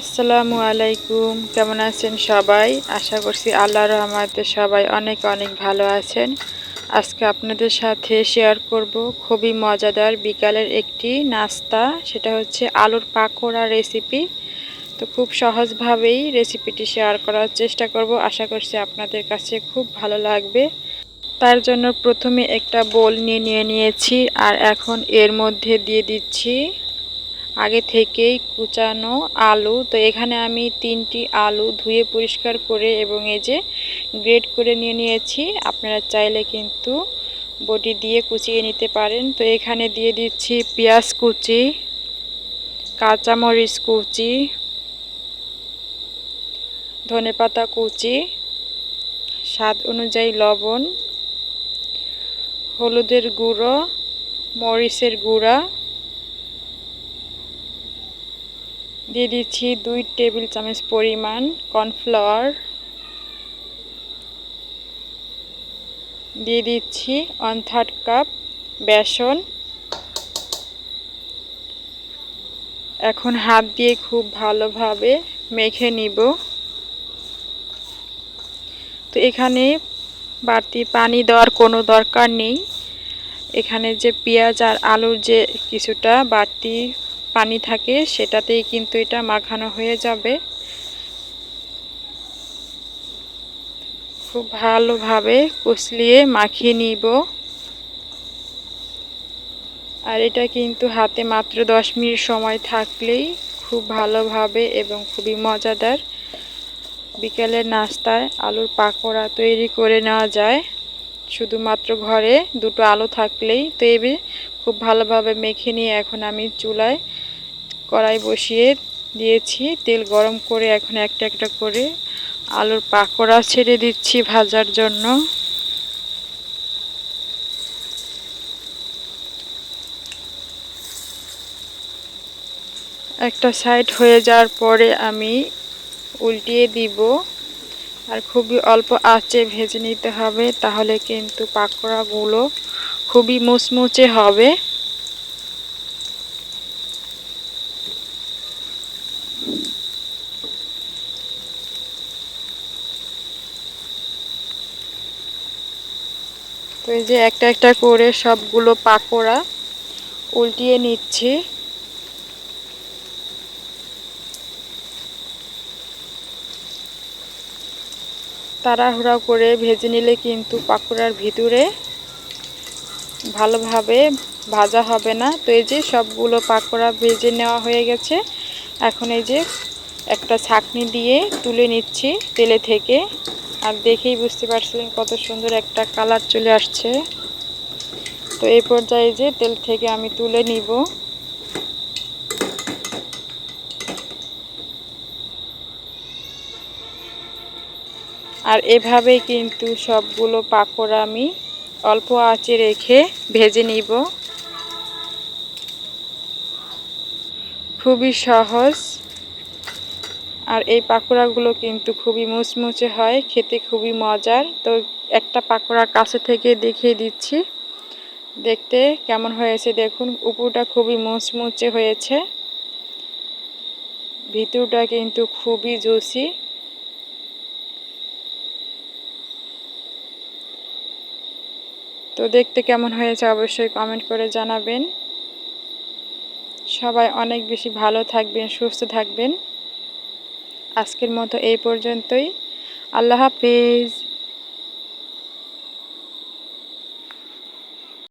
আসসালামু আলাইকুম, কেমন আছেন সবাই? আশা করছি আল্লাহ রহমাতে সবাই অনেক অনেক ভালো আছেন। আজকে আপনাদের সাথে শেয়ার করব খুবই মজাদার বিকালের একটি নাস্তা, সেটা হচ্ছে আলুর পাকোড়া রেসিপি তো খুব সহজভাবেই রেসিপিটি শেয়ার করার চেষ্টা করব, আশা করছি আপনাদের কাছে খুব ভালো লাগবে। তার জন্য প্রথমে একটা বোল নিয়ে নিয়ে নিয়েছি, আর এখন এর মধ্যে দিয়ে দিচ্ছি আগে থেকেই কুচানো আলু। তো এখানে আমি তিনটি আলু ধুয়ে পরিষ্কার করে এবং এই যে গ্রেড করে নিয়ে নিয়েছি। আপনারা চাইলে কিন্তু বটি দিয়ে কুচিয়ে নিতে পারেন। তো এখানে দিয়ে দিচ্ছি পেঁয়াজ কুচি, কাঁচামরিচ কুচি, ধনেপাতা কুচি, স্বাদ অনুযায়ী লবণ, হলুদের গুঁড়ো, মরিচের গুঁড়া দিয়ে দিচ্ছি দুই টেবিল চামচ পরিমাণ কর্নফ্লাওয়ার। দিয়ে দিচ্ছি ওয়ান থার্ড কাপ বেসন। এখন হাত দিয়ে খুব ভালোভাবে মেখে নিব। তো এখানে বাড়তি পানি দেওয়ার কোনো দরকার নেই। এখানে যে পেঁয়াজ আর আলুর যে কিছুটা বাড়তি পানি থাকে, সেটাতেই কিন্তু এটা মাখানো হয়ে যাবে। খুব ভালোভাবে কুচলিয়ে মাখিয়ে নিব। আর এটা কিন্তু হাতে মাত্র দশ মিনিট সময় থাকলেই খুব ভালোভাবে এবং খুবই মজাদার বিকেলের নাস্তায় আলুর পাকোড়া তৈরি করে নেওয়া যায়। শুধুমাত্র ঘরে দুটো আলু থাকলেই তো খুব ভালোভাবে মেখে নিয়ে এখন আমি চুলায় কড়াই বসিয়ে দিয়েছি। তেল গরম করে এখন একটা একটা করে আলুর পাকোড়া ছেড়ে দিচ্ছি ভাজার জন্য। একটা সাইড হয়ে যাওয়ার পরে আমি উল্টিয়ে দিব। আর খুবই অল্প আঁচে ভেজে নিতে হবে, তাহলে কিন্তু পাকোড়াগুলো খুবই মুচমুচে হবে। এই যে একটা একটা করে সবগুলো পাকোড়া উল্টিয়ে নিচ্ছি। তাড়াহুড়া করে ভেজে নিলে কিন্তু পাকোড়ার ভিতরে ভালোভাবে ভাজা হবে না। তো এই যে সবগুলো পাকোড়া ভেজে নেওয়া হয়ে গেছে। এখন এই যে একটা ছাকনি দিয়ে তুলে নিচ্ছি তেলে থেকে। আর দেখেই বুঝতে পারছিলেন কত সুন্দর একটা কালার চলে আসছে। তো এই পর্যায়ে যে তেল থেকে আমি তুলে নিব। আর এভাবেই কিন্তু সবগুলো পাকোড়া আমি অল্প আঁচে রেখে ভেজে নিব। খুবই সহজ। আর এই পাকোড়াগুলো কিন্তু খুবই মুচমুচে হয়, খেতে খুবই মজার। তো একটা পাকোড়া কাছে থেকে দেখিয়ে দিচ্ছি। দেখতে কেমন হয়েছে দেখুন, উপরটা খুবই মুচমুচে হয়েছে। ভিতরটা কিন্তু খুবই জুসি। তো দেখতে কেমন হয়েছে অবশ্যই কমেন্ট করে জানাবেন। সবাই অনেক বেশি ভালো থাকবেন, সুস্থ থাকবেন। আজকের মতো এই পর্যন্তই। আল্লাহ হাফিজ।